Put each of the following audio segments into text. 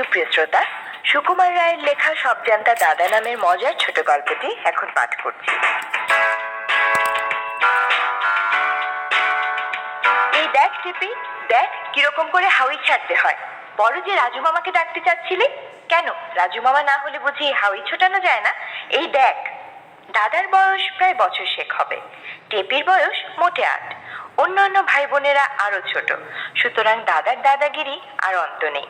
সুপ্রিয় শ্রোতা, সুকুমার রায়ের লেখা সব জানতা দাদা নামের মজার ছোট গল্পটি এখন পাঠ করছি। এই দেখ টিপি, দেখ কীরকম করে হাউই ছাড়তে হয়। বড় যে রাজু মামাকে ডাকতে চাচ্ছিলি? কেন? রাজু মামা না হলে বুঝি হাউই ছোটানো যায় না? এই দেখ, দাদার বয়স প্রায় বছর শেখ হবে। টেপির বয়স মোটে আট। অন্যান্য ভাই বোনেরা আরও ছোট। সুতরাং দাদার দাদাগিরি আর অন্ত নেই।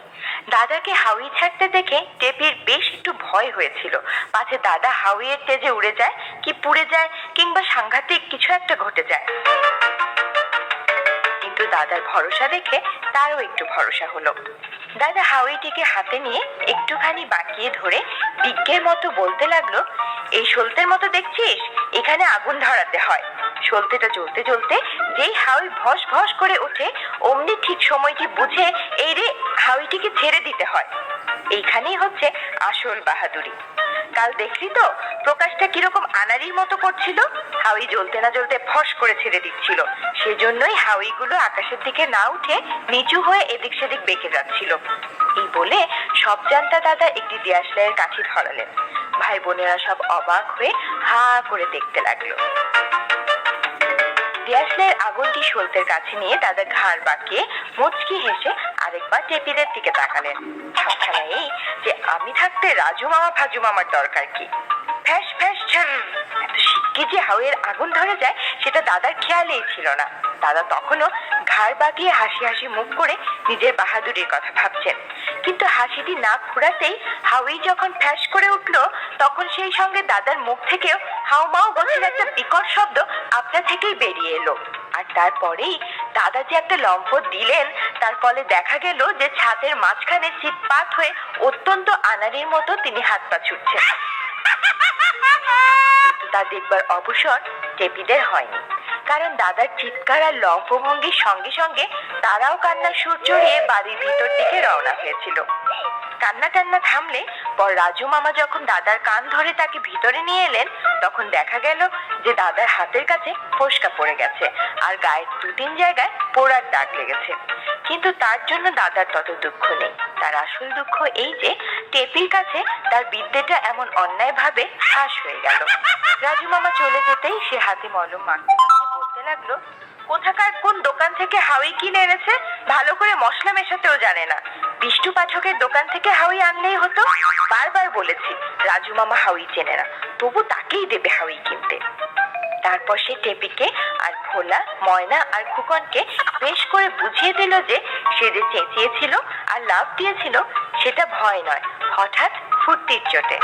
দাদাকে হাউই ছাড়তে দেখে টেপির বেশ একটু ভয় হয়েছিল। পাছে দাদা হাউইয়ের তেজে উড়ে যায় কি পুড়ে যায় কিংবা সাংঘাতিক কিছু একটা ঘটে যায়। দাদার ভরসা দেখে তারও একটু ভরসা হলো। দাদা হাওয়াইটিকে হাতে নিয়ে একটুখানি বাঁকিয়ে ধরে বিজ্ঞের মতো বলতে লাগল, এই সলতের মতো দেখছিস? এখানে আগুন ধরাতে হয়। সলতেটা জ্বলতে জ্বলতে যেই হাউই ভস ভস করে ওঠে, অমনি ঠিক সময়টি বুঝে এই রে হাউইটিকে ছেড়ে দিতে হয়। এইখানেই হচ্ছে আসল বাহাদুরি। কাল দেখলি তো? প্রকাশটা কীরকম আনারির মতো করছিল? হাউই জ্বলতে না জ্বলতে ফস করে ছেড়ে দিচ্ছিল। সেজন্যই হাউইগুলো আকাশের দিকে না উঠে নিচু হয়ে এদিক সেদিক বেঁকে যাচ্ছিল। এই বলে সব জানতা দাদা একটি দিয়াশলাইয়ের কাঠি ধরালেন। ভাই বোনেরা সব অবাক হয়ে হা করে দেখতে লাগল। দিয়াশলাইয়ের আগুনটি সলতের কাছে নিয়ে তাদের ঘাড় বাঁকিয়ে মুচকি হেসে আরেকবার টেপিদের দিকে তাকালেন। সবখানে এই যে আমি থাকতে রাজু মামা, ফাজু মামার দরকার কি? ফ্যাস ফ্যাস শিগগির যে হাওয়ের আগুন ধরে যায়, সেটা দাদার খেয়ালেই ছিল না। দাদা তখনও ঘাড় বাঁকিয়ে হাসি হাসি মুখ করে নিজের বাহাদুরির কথা ভাবছেন। কিন্তু হাসিটি না ফুরাতেই হাওই যখন ফ্যাস করে উঠল, তখন সেই সঙ্গে দাদার মুখ থেকেও হাউমাউ গোছের একটা বিকট শব্দ আপনা থেকেই বেরিয়ে এলো। আর তারপরেই দাদা যে একটা লম্ফ দিলেন, তার ফলে দেখা গেল যে ছাদের মাঝখানে চিৎপাত হয়ে অত্যন্ত আনারির মতো তিনি হাত পা ছুটছেন। তা দেখবার অবসর টেপিদের হয়নি। কারণ দাদার চিৎকার আর লম্ফভঙ্গির সঙ্গে সঙ্গে তারাও কান্নার সুর চড়িয়ে বাড়ির ভিতর দিকে রওনা হয়েছিল। কান্না টান্না থামলে পর রাজু মামা যখন দাদার কান ধরে তাকে ভিতরে নিয়ে এলেন, তখন দেখা গেল যে দাদার হাতের কাছে ফোসকা পড়ে গেছে আর গায়ের দু তিন জায়গায় পোড়ার দাগ লেগেছে। কিন্তু তার জন্য দাদার তত দুঃখ নেই। তার আসল দুঃখ এই যে, টেপির কাছে তার বিদ্যেটা এমন অন্যায়ভাবে ফাঁস হয়ে গেল। রাজু মামা চলে যেতেই সে হাতে মলম মাখতে বলতে লাগল, কোথাকার কোন দোকান থেকে হাউই কিনে এনেছে? ভালো করে মশলা মেশাতেও জানে না। বিষ্টু পাঠকের দোকান থেকে হাউই আনলেই হতো, বারবার বলেছি, রাজু মামা হাউই চেনে না, তবু তাকেই দেবে হাউই কিনতে। তারপর সে টেপিকে আর ভোলা ময়না আর খুকনকে বেশ করে বুঝিয়ে দিল যে সে যে চেঁচিয়েছিল আর লাভ দিয়েছিল, সেটা ভয় নয়, হঠাৎ ফুর্তির চোটে।